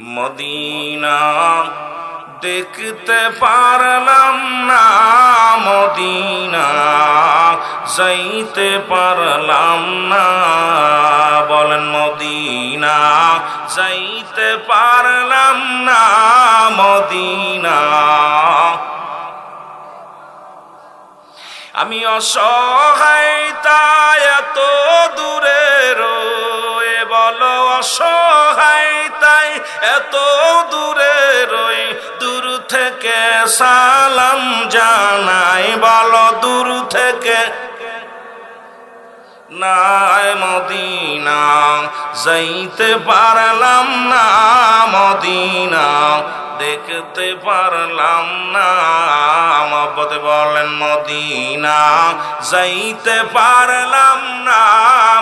Medina দেখতে পারলাম না মদিনা, যাইতে পারলাম না। বলেন মদিনা, যাইতে পারলাম না মদিনা। আমি অসহায় তাই এত দূরে রয়ে বলো অসহায় তাই এত দূরে রই, দূর থেকে সালাম জানাই, বলো দূর থেকে। নাই মদিনা, যাইতে পারলাম না মদিনা, দেখতে পারলাম না মহব্বত বলেন মদিনা, যাইতে পারলাম না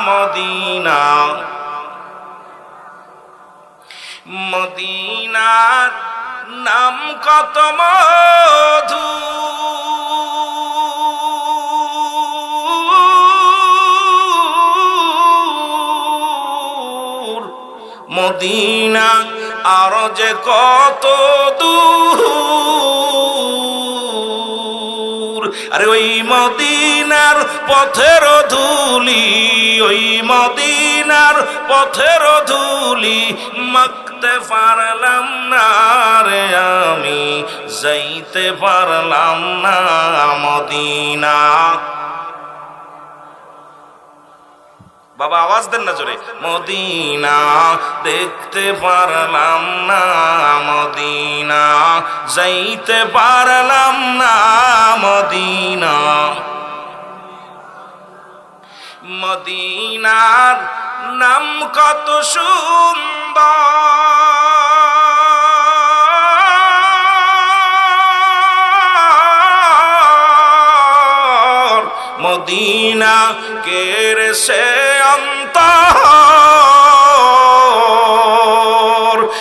মদিনা। মদিনার নাম কত মধু? মদিনা আর যে কত দূর? আরে ওই মদিনার পথের ধুলি, ওই মদিনার পথের ধুলি মাখতে পারলাম না রে আমি, যাইতে পারলাম না মদিনা। বাবা, আওয়াজ দেন না জোরে। মদিনা, দেখতে পারলাম না মদিনা, যাইতে পারলাম না মদিনা। মদিনার নাম কত সুন্দর মদিনা কের সে অন্তর?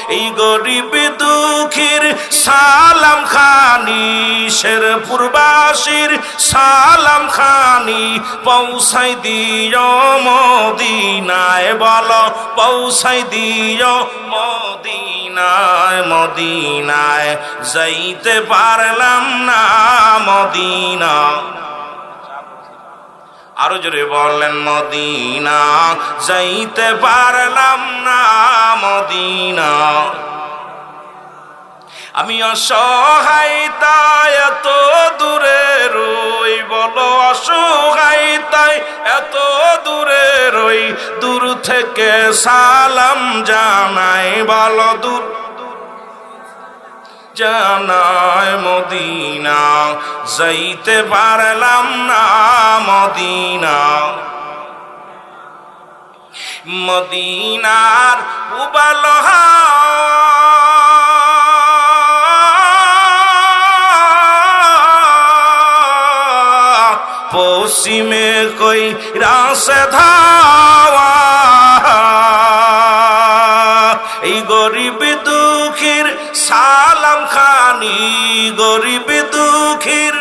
এই গরিব দুঃখীর সালাম খানি শেরপুর বাসীর সালাম খানি, পৌঁছাই দিও মদিনায় বল, পৌঁছাই দিও মদিনায় মদিনায়। যাইতে পারলাম না মদিনা। আরও জোরে বললেন, মদিনা। যাইতে পারলাম না মদিনা। আমি অসহায় তাই এত দূরে রই বলো, অসহায় তাই এত দূরে রই, দূর থেকে সালাম জানাই, বলো দূর জানায় মদিনা, যাইতে পারলাম না মদিনা। মদিনার উবালহা পশ্চিমে কই রাসে ধাওয়া। এই গরিব দুঃখীর সালাম খানি, গরিব দুঃখীর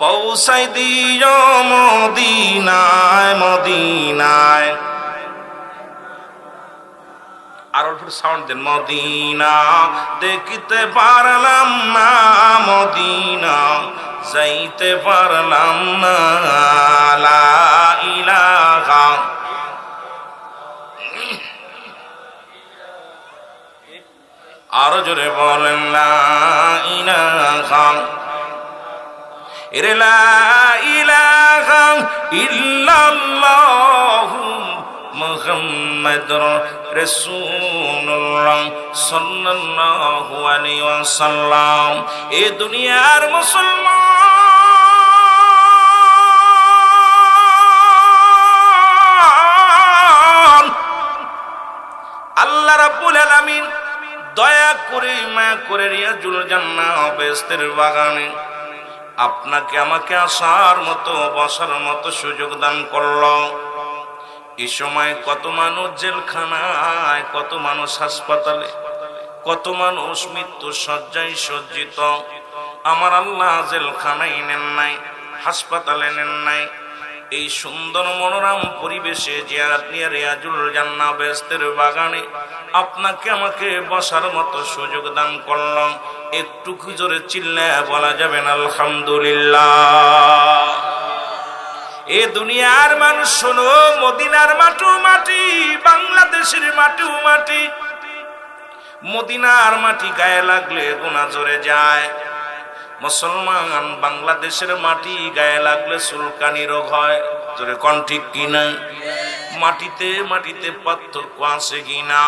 পৌঁছাই দিও মদিনায় মদিনায়। আর একটু সাউন্ড দেন, মদিনা। দেখিতে পারলাম না, মদিনা। যাইতে পারলাম না ইলাহা। আরও জোরে বলেন, লা ইলাহা। এরে লা মুহাম্মাদুর রাসূলুল্লাহ সাল্লাল্লাহু আলাইহি ওয়াসাল্লাম এ দুনিয়ার মুসলমান, আল্লাহ রাব্বুল আলামিন দয়া করে মায়া করে রিয়াজুল জান্নাহ বেস্তের বাগানে আপনাকে আমাকে আসার মতো, বসার মতো সুযোগ দান করল। এই সময় কত মানুষ জেলখানায়, কত মানুষ হাসপাতালে, কত মানুষ মৃত্যু সজ্জায় সজ্জিত। আমার আল্লাহ জেলখানায় নেন নাই, হাসপাতালে নেন নাই। এই সুন্দর মনোরম পরিবেশে যে আপনি রিয়াজুল জান্না বেস্তের বাগানে আপনাকে আমাকে বসার মতো সুযোগ দান করলাম। একটু জোরে চিল্লা বলা যাবে না, আলহামদুলিল্লাহ। এ দুনিয়ার মানুষ শোনো, মদিনার মাটু মাটি, বাংলাদেশের মাটু মাটি। মদিনার মাটি গায়ে লাগলে গোনা জোরে যায়। মুসলমান বাংলাদেশের মাটি গায়ে লাগলে সুলকানি রোগ হয়। জোরে কন ঠিক কিনা? মাটিতে মাটিতে পার্থক্য আছে কিনা?